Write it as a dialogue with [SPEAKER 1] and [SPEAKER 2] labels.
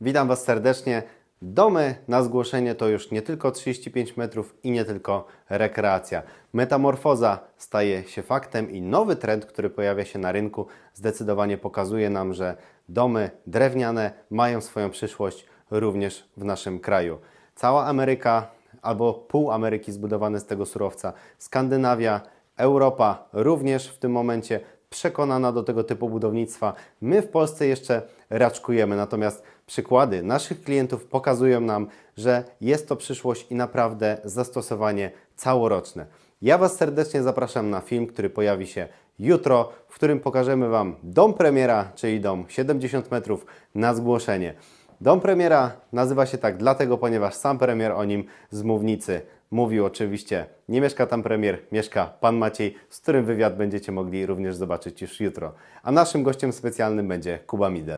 [SPEAKER 1] Witam Was serdecznie. Domy na zgłoszenie to już nie tylko 35 metrów i nie tylko rekreacja. Metamorfoza staje się faktem i nowy trend, który pojawia się na rynku, zdecydowanie pokazuje nam, że domy drewniane mają swoją przyszłość również w naszym kraju. Cała Ameryka albo pół Ameryki zbudowane z tego surowca, Skandynawia, Europa również w tym momencie przekonana do tego typu budownictwa. My w Polsce jeszcze raczkujemy, natomiast przykłady naszych klientów pokazują nam, że jest to przyszłość i naprawdę zastosowanie całoroczne. Ja Was serdecznie zapraszam na film, który pojawi się jutro, w którym pokażemy Wam dom premiera, czyli dom 70 metrów na zgłoszenie. Dom premiera nazywa się tak dlatego, ponieważ sam premier o nim z mównicy mówił oczywiście. Nie mieszka tam premier, mieszka pan Maciej, z którym wywiad będziecie mogli również zobaczyć już jutro. A naszym gościem specjalnym będzie Kuba Midel.